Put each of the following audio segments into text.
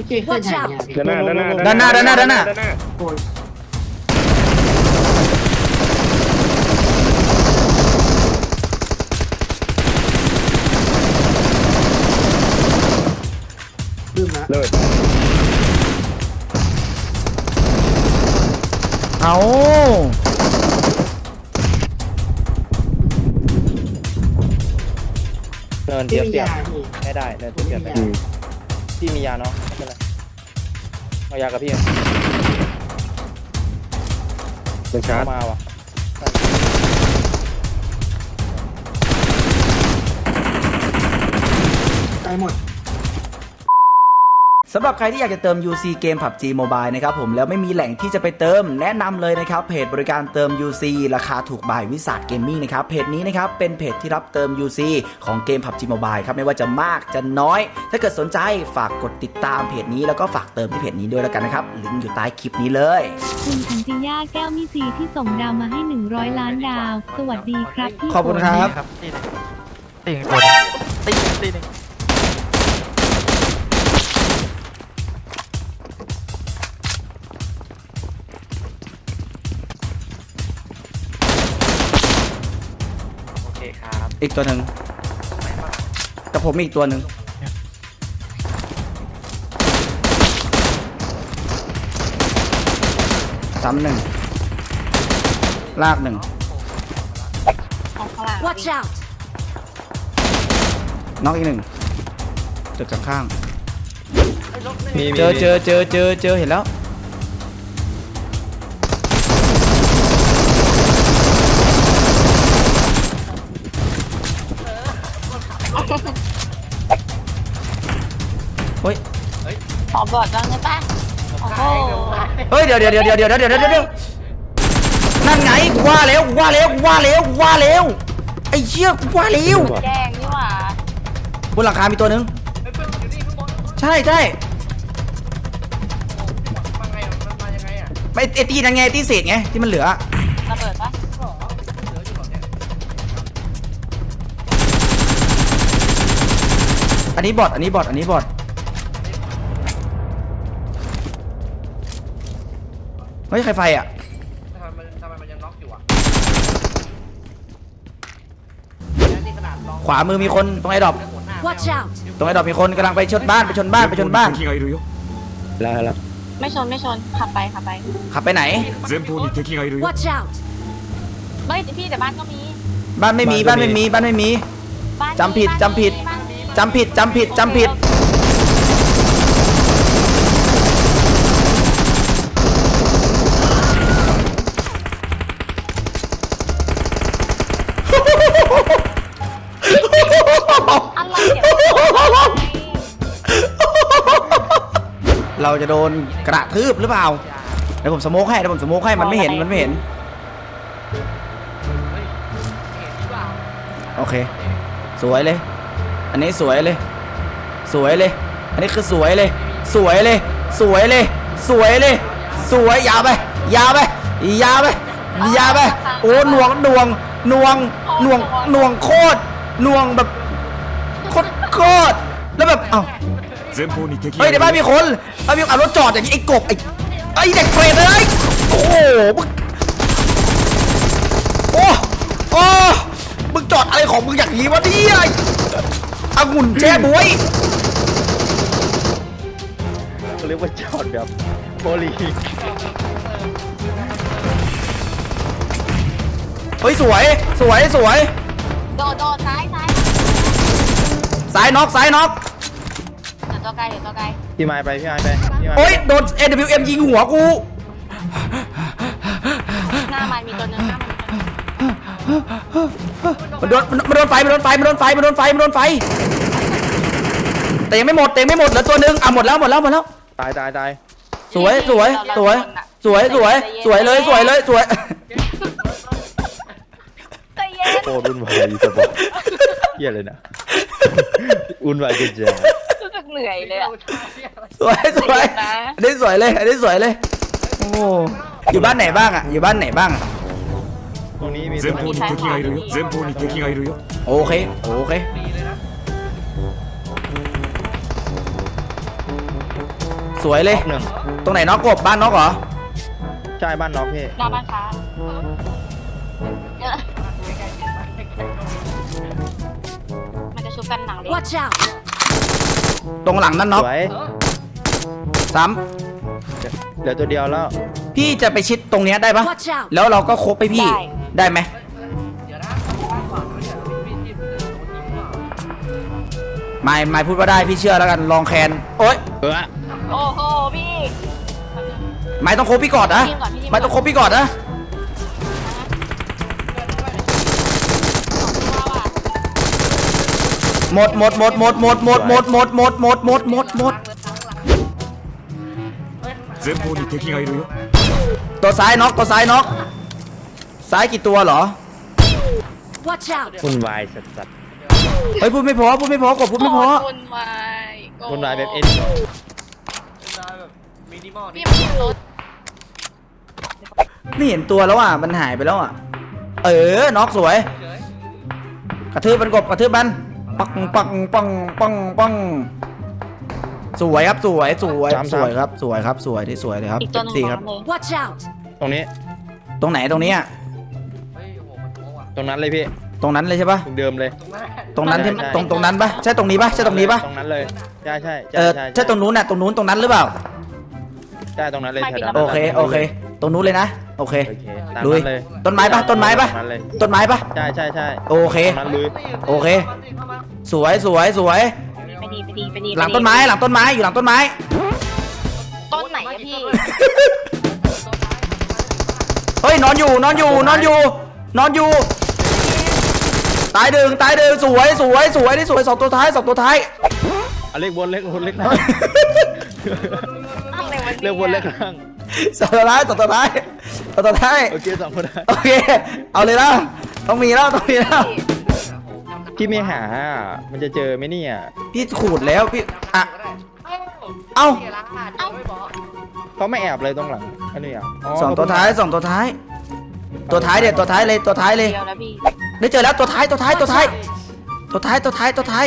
พี่เจขึ้นไหนเนี่ยพี่ด้านหน้าด้านหน้าด้านหน้าด้านหน้าด้านหน้าด้านหน้าโอ้ยลืมละเลยเอาเนินพี่เทียบมีเทียบยาพี่ไม่ได้เนินเทียบเทียบไม่อืได้ม พี่มียาเนาะไม่เป็นไรเอายากับพี่เป็นชาร์จเข้ามาว่ะตายหมด สำหรับใครที่อยากจะเติม UC เกม PUBG Mobile นะครับผมแล้วไม่มีแหล่งที่จะไปเติม แนะนำเลยนะครับเพจบริการเติม UC ราคาถูกบายวิสาทเกมมิ่งนะครับเพจนี้นะครับเป็นเพจที่รับเติม UC ของเกม PUBG Mobile ครับไม่ว่าจะมากจะน้อย ถ้าเกิดสนใจฝากกดติดตามเพจนี้แล้วก็ฝากเติมที่เพจนี้ด้วยแล้วกันนะครับลิงก์อยู่ใต้คลิปนี้เลย คุณอัญจิย่าแก้วมิซีที่ส่งดาวมาให้ 100 ล้านดาว สวัสดีครับพี่ขอบคุณครับครับตีหนึ่งตีหนึ่งตัวหนึ่งตีตีหนึ่ง อีกตัวหนึ่งกับผมมีอีกตัวหนึ่งซ้ำหนึ่งลากหนึ่ง Watch out น็อกอีกหนึ่งตึกข้างมีๆเจอเจอเจอเจอเจอเห็นแล้วเฮ้ย อบอดบ้างได้ปะเฮ้ยเดี๋ยวเดี๋ยวเดี๋ยวเดี๋ยวเดี๋ยวเดี๋ยวเดี๋ยวนั่นไงว่าแล้วว่าแล้วว่าแล้วว่าแล้วไอ้เหี้ยกว่าแล้วแกงนี่หว่าบนหลังคามีตัวหนึ่งใช่ใช่มาไงอะมัยังไงอไอตีนั่นไงตีเศษไงที่มันเหลือ ระเบิดปะอันนี้บอทอันนี้บอทอันนี้บอท เฮ้ยใครไฟอ่ะขวามือมีคนตรงไอ้ดอก Watch out ตรงไอ้ดอกมีคนกำลังไปชนบ้านไปชนบ้านไปชนบ้าน 敵がいるよ แล้วแล้ว ไม่ชนไม่ชน ขับไปขับไป ขับไปไหน 前方に敵がいるよ Watch out เฮ้ยพี่แต่บ้านก็มี บ้านไม่มีบ้านไม่มีบ้านไม่มี บ้าน จำผิด บ้าน จำผิด บ้านมี จำผิดจำผิดจำผิด อะไ เราจะโดนกระทืบหรือเปล่าเดี๋ยวผมสโมกให้เดี๋ยวผมสโมกให้มันไม่เห็นมันไม่เห็นโอเค สวยเลย อันนี้สวยเลย สวยเลย อันนี้คือสวยเลย สวยเลย สวยเลย สวยเลย สวยยาวไปยาวไปยาวไปยาวไปโอ้หน่วงหน่วงหน่วงหน่วงหน่วงโคตรหน่วงแบบโคตรโคตรแล้วแบบเอ้า 前方に敵 เฮ้ が ย い ใน る บ้านมี よ คนบ้านมีคนเอารถจอดอย่างนี้ไอ้กบไอ้ไอ้เด็กเปรตเลยโอ้โหมึงโอ้โอ้มึงจอดอะไรของมึงอย่างนี้วะเนี่ยองุ่นแช่บวย เขาเรียกว่าจอดแบบโบลี เฮ้ยสวย สวยสวย โดดโดดซ้ายซ้าย สายน็อกสายน็อก เดี๋ยวตัวไ กลเดี๋ยวตัวไกลพี่ไม้ไปพี่ไม้ไปพี่ไม้ไปโอ้ยโดน AWM ยิงหัวกู หน้ามันมีตัวหนึงหน้ามันมีตัวหนึ่งมันโดนมันโดนไฟมันโดนไฟมันโดนไฟมันโดนไฟมันโดนไฟ แต่ยังไม่หมดแต่ยังไม่หมดเหลือตัวหนึงอะหมดแล้วหมดแล้วหมดแล้ว ตายตายตายสวยสวยสวยสวยสวยสวยเลยสวยเลยสวย ใจเย็นโอ้รุ่นวายสปอร์ตเฮียเลยนะอุ่นวายจริงรู้สึก เหนื่อยเลยอะ สวยสวยอันนี้สวยเลยอันนี้สวยเลยโอ้อยู่บ้านไหนบ้างอ่ะอยู่บ้านไหนบ้างอ่ะ ๆตรงนี้มี 前方に敵がいるよ前方に敵がいるよ โอเคโอเค สวยเลย น็อกหนึ่ง ตรงไหนน็อกกบบ้านน็อกเหรอ ใช่บ้านน็อกพี่ หน้าบ้านค้าเนี่ยมันจะชุบกันหนังเล็ก Watch out! ตรงหลังนั่นน็อกสวยซ้เหลือตัวเดียวแล้วำพี่จะไปชิดตรงเนี้ยได้ปะ Watch out! แล้วเราก็คบไปพี่ได้ไหม ไม่ไม่พูดว่าได้พี่เชื่อแล้วกันลองแคนโอ๊ยเออโอ้โหพี่ ไม่ต้องคบพี่ก่อนนะพี่ก่อนพี่ก่อน ไม่ต้องคบพี่ก่อนนะ หมดหมดหมดหมดหมดหมดหมดหมดหมดหมดหมดหมดหมด 前方に敵がいるよ ตัวซ้ายน็อกตัวซ้ายน็อกซ้ายกี่ตัวเหรอ Watch out! วุ่นวายสัสสัส เฮ้ยพูดไม่พอพูดไม่พอกบพูดไม่พอ วุ่นวายโกรธ วุ่นวายแบบเอ็น พี่มันขึ้นรถ ไม่เห็นตัวแล้วอ่ะมันหายไปแล้วอ่ะ เออน็อกสวย กระทืบมันกบกระทืบมัน ปังปังปังปังปังสวยครับสวยสวยสวยครับสวยครับสวยที่สวยเลยครับอีกตัวหนึงสี่ครับน้ำเลย Watch out! ตรงนี้ ตรงไหนตรงนี้อะตรงนั้นเลยพี่ตรงนั้นเลยใช่ปะตรงเดิมเลย ตรงนั้นใช่ใช่ ตรงตรงนั้นปะใช่ตรงนี้ปะใช่ตรงนี้ปะตรงนั้นเลย ใช่ใช่เออใช่ตรงนู้นน่ะตรงนู้นตรงนั้นหรือเปล่า ใช่ตรงนั้นเลยไม่แถผิดวนั้นโอเคโอเค ตรงนู้นเลยนะ โอเค โอเคตามลุย นั้นเลยต้นไม้ปะต้นไม้ปะตรงนั้นเลยต้นไม้ปะใช่ใช่ใช่โอเคตรงนั้นเลยโอเค สวยสวยสวย ไปดีไปดีไปดีหลังต้นไม้หลังต้นไม้อยู่หลังต้นไม้ ต้นไหนอะพี่เฮ้ยนอนอยู่นอนอยู่นอนอยู่ นอนอยู่ ตายดึงตายดึงสวยสวยสวยที่สวยสองตัวท้ายสองตัวท้าย เอาเลขบนเลขบนเลขล่างอะไรวะเลขบนเลขล่าง สองตัวท้ายสองตัวท้ายสองตัวท้ายโอเคสองคนได้โอเค เอาเลยนะต้องมีแล้วต้องมีแล้วพี่ไม่หามันจะเจอไหมเนี่ยพี่ขูดแล้วพี่อะเอ้าเขาไม่แอบเลยตรงหลังอันนี้อะสองตัวท้ายสองตัวท้าย ตัวท้ายเด็ดตัวท้ายเลยตัวท้ายเลยเดียวนะพี่ได้เจอแล้วตัวท้ายตัวท้ายตัวท้าย ตัวท้ายตัวท้ายตัวท้าย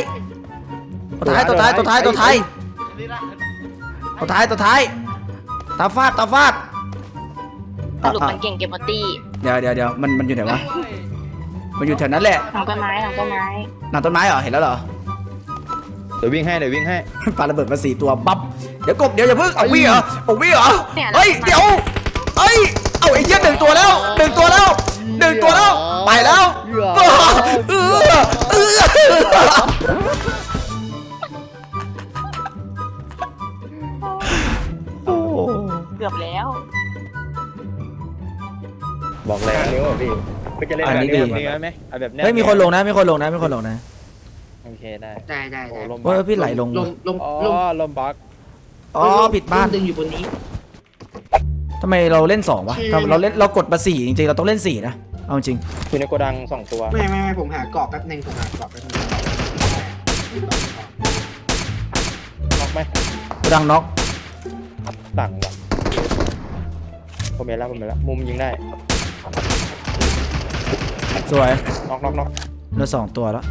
ตัวท้ายตัวท้ายตัวท้ายตัวท้ายตัวท้ายตัวท้าย ตาฟาดตาฟาดสรุปมันเก่งเก็บมอตตี้เดี๋ยวเดี๋ยวเดี๋ยวมันมันอยู่ไหนวะมันอยู่แถวนั้นแหละหลังต้นไม้หลังต้นไม้หลังต้นไม้เหรอเห็นแล้วเหรอ เดี๋ยววิ่งให้เดี๋ยววิ่งให้ ปาระเบิดมาสี่ตัวปั๊บเดี๋ยวกบเดี๋ยวอย่าเพิ่งเอาวิ่งเหรอเอาวิ่งเหรอเฮ้ยเดี๋ยวเฮ้ยเอาไอ้เหี้ยหนึ่งตัวแล้วหนึ่งตัวแล้วหนึ่งตัว เลยนิ้วพี่ก็จะเล่นแบบนี้แบบนี้ไหมเอาแบบเนี้ยเฮ้ยมีคนลงนะมีคนลงนะมีคนลงนะ โอเคได้ได้ได้โอ้ได้ลมเว่าพี่ไหลลงลมลมอ๋อลมลมบักอ๋อผิดบ้านลมดึงอยู่บนนี้ ทำไมเราเล่นสองวะทำเราเล่นเรากดมาสี่จริงๆเราต้องเล่นสี่นะเอาจริงอยู่ในโกดังสองตัวไม่ไม่ไม่ผมหากรอบแป๊บนึงผมหากรอบแป๊บนึงน็อกไหมกระดังน็อกสั่งว่ะผมเห็นแล้วผมเห็นแล้วมุมยิงได้ สวยน็อกน็อกน็อกเหลือสองตัวแล้ว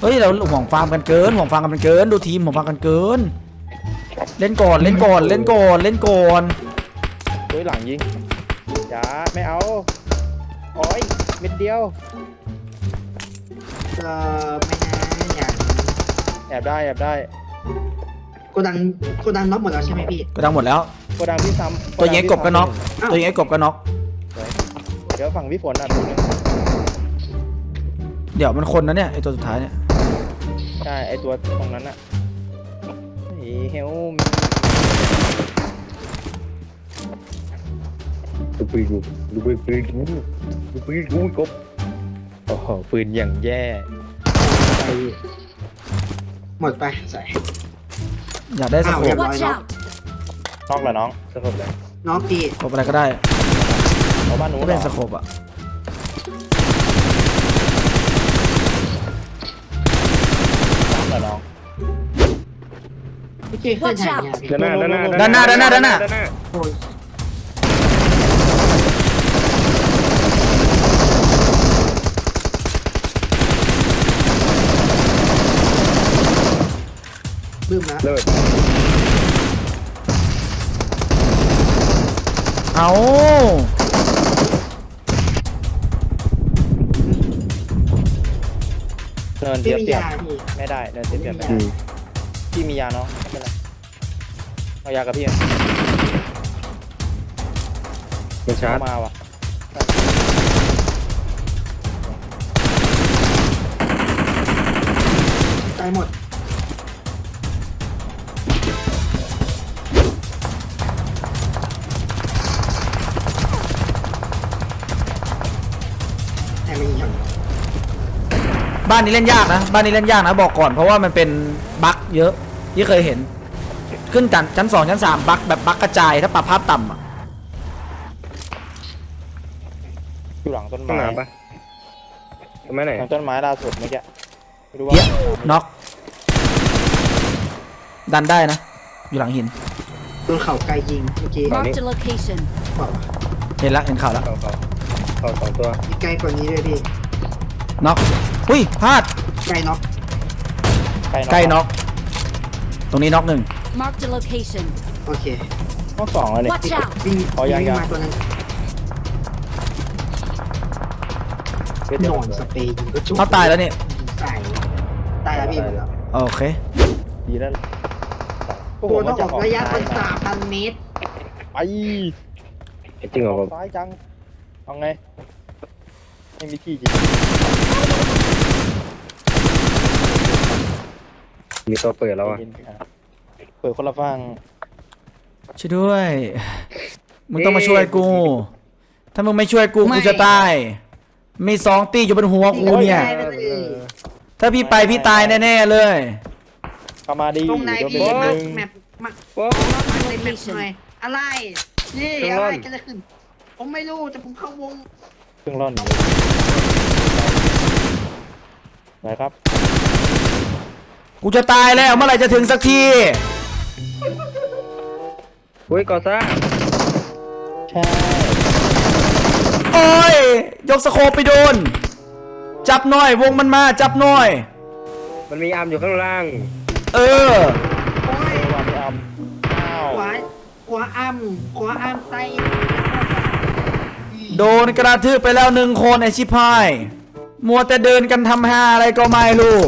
เฮ้ยเราห่วงฟาร์มกันเกินห่วงฟาร์มกันเกิน ดูทีมห่วงฟาร์มกันเกิน เล่นก่อนเล่นก่อนเล่นก่อนเล่นก่อนเฮ้ยหลังยิงจ้าไม่เอาโอ้ยเม็ดเดียวเออไม่นะอย่างแอบได้แอบได้โกดังโกดังน็อกหมดแล้วใช่ไหมพี่กระดังหมดแล้ว โกดังพี่ซ้ำตัวยิงไอ้กบก็น็อกอ้าวตัวยิงไอ้กบก็น็อกเดี๋ยวฝั่งพี่ฝนอะตัวนึง เดี๋ยวมันคนนะเนี่ยไอตัวสุดท้ายเนี่ยใช่ไอตัวตรงนั้นอะเฮ้ยเฮลดูปืนดูดูปืนปืนดูดูปืนดูกบโอ้โหปืนอย่างแย่ไปหมดไปใส่ อยากได้สอ้าวโคเรียบร้อย Watch เนาะ out! นอกเหรอน้องสรุปเลยน็อกพี่สโคปอะไรก็ได้เอาบ้านนู้นก็เหรเป็นสโคปอะ พี่เข้นไหด้านหน้าด้านหน้าด้านหน้าด้นนาด้นนาโอ้ยมมนเลยเอา เนินพี่เทียบมีเทียบยาพี่ไม่ได้เนินเทียบเทียบไม่อืได้มพี่มียาเนาะไม่เป็นไรเอายากับพี่มันชาร์จมาว่ะตายหมด บ้านนี้เล่นยากนะ บ้านนี้เล่นยากนะบอกก่อนเพราะว่ามันเป็นบั๊กเยอะที่เคยเห็น ขึ้นชั้นชั้นสองชั้นสามบั๊กแบบบั๊กกระจายถ้าปรับภาพต่ำอะอยู่หลังต้นข้างหไม้น้าปะทำไมไหนหลังต้นไม้ล่าสุดเมื่อกี้ไม่รู้ว่าเพี้ยน็อกดันได้นะ อยู่หลังหินโดนเข่าไกลยิงเมื่อกี้ Marked a location. บอกว่าเห็นละเห็นข่าวแล้วเขาเขาเขาสองตัวมีไกลกว่านี้ด้วยพี่น็อก อุ้ยพลาดไกลน็อกใกล้น็อกตรงนี้น็อกหนึ่ง Marked a location. โอเคห้องสองแล้วเนี่ย Watch out! วิ่งอ๋อยังวิ่งยัง มาตัวนั้นเดี๋ยวนอนสเปรย์ยิงก็จุ๊บเขาตายแล้วนี่ใส่ตายแล้วพี่หมดแล้วโอเค ดีแล้วตัวต้องออกระยะเป็นสามพันเมตร ไปจริงเหรอผมซ้ายจังเอาไง ไม่มีที่จริงมีตัวเปิดแล้วอะ เปิดคนละฝั่งช่วยด้วย มึงต้องมาช่วยกู ถ้ามึงไม่ช่วยกูไม่ กูจะตาย มีสองตีอยู่บนหัวกูเนี่ยตายไปเลยถ้าพี่ไปพี่ตายแน่ๆเลย เข้ามาดีตรงไหนเดี๋ยวพี่เป็นมาหนึ่งแมปมาโอ้มาในแมปหน่อยอะไร นี่เครื่องอะร่ไรอนกันจะขึ้น ผมไม่รู้แต่ผมเข้าวง เครื่องร่อนอยู่ไหนครับ กูจะตายแล้วเมื่อไหร่จะถึงสักที อุ้ยกอซ่าใช่ โอ้ย ยกสโคปไปโดน จับหน่อยวงมันมาจับหน่อย มันมีอาร์มอยู่ข้างล่าง เออ โอ้ยเอวาไม่อำอ้าวขวาขวาอ้ำขวาอ้ำไต โดนกระทืบไปแล้วหนึ่งคนไอชิพาย มัวแต่เดินกันทำหาอะไรก็ไม่รู้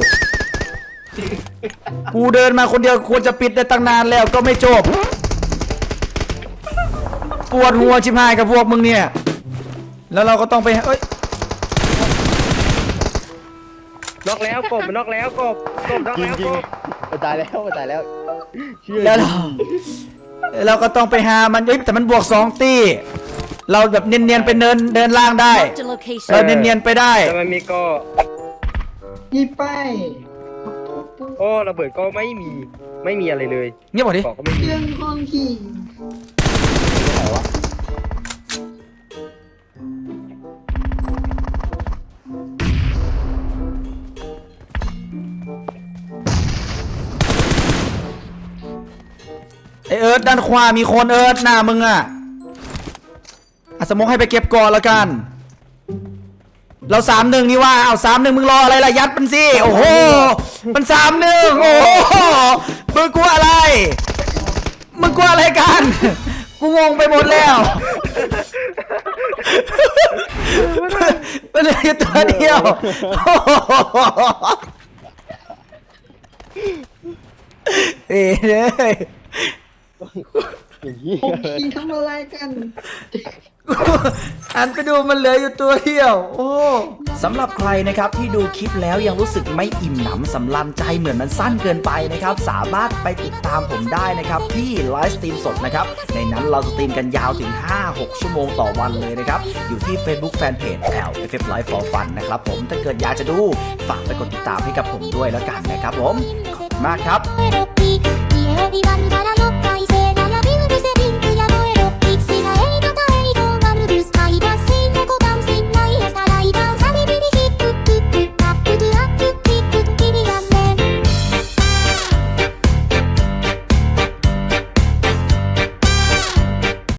กูเดินมาคนเดียวควรจะปิดได้ตั้งนานแล้วก็ไม่จบ ปวดหัวชิพายกับพวกมึงเนี่ย แล้วเราก็ต้องไปเอ้ยนอกแล้วกบมันนอกแล้วกบกบนอกจริงแล้วจริกงบไปตายแล้วไปตายแล้วเชื่อแล้วเราเราก็ต้องไปหามันเอ้ยแต่มันบวกสองตี เราแบบเนียนๆไปเนินเดินล่างได้ Marked a location. เราเนียนๆไปได้ แต่มันมีก็นี่ไปโอ้ระเบิดก็ไม่มีไม่มีอะไรเลยเงียบหมดดิ เกาะก็ไม่มี เรื่องห้องที่ไหนวะไอเอิร์ธด้านขวามีคนเอิร์ธหน้ามึงอะ อะสมมให้ไปเก็บก่อนแล้วกัน เราสามหนึ่งนี่ว่าเอาสามหนึ่งมึงรออะไรล่ะยัดมันสิโอ้โหมันสามหนึ่งโอ้โหมึงกลัวอะไรมึงกลัวอะไรกัน กูงงไปหมดแล้วมันเหลืออยู่ตัวเดียวเอ้ย อย่างนี้ ผมคิงทำอะไรกัน อันไปดูมันเหลืออยู่ตัวเดียว โอ้สำหรับใครนะครับที่ดูคลิปแล้วยังรู้สึกไม่อิ่มหนำสำลันใจเหมือนมันสั้นเกินไปนะครับ สามารถไปติดตามผมได้นะครับ ที่ไลฟ์สตรีมสดนะครับ ในนั้นเราสตรีมกันยาวถึง 5-6 ชั่วโมงต่อวันเลยนะครับ อยู่ที่ Facebook Fanpage L F F Live for Fun นะครับผมถ้าเกิดอยากจะดู ฝากไปกดติดตามให้กับผมด้วยแล้วกันนะครับผมขอบคุณมากครับ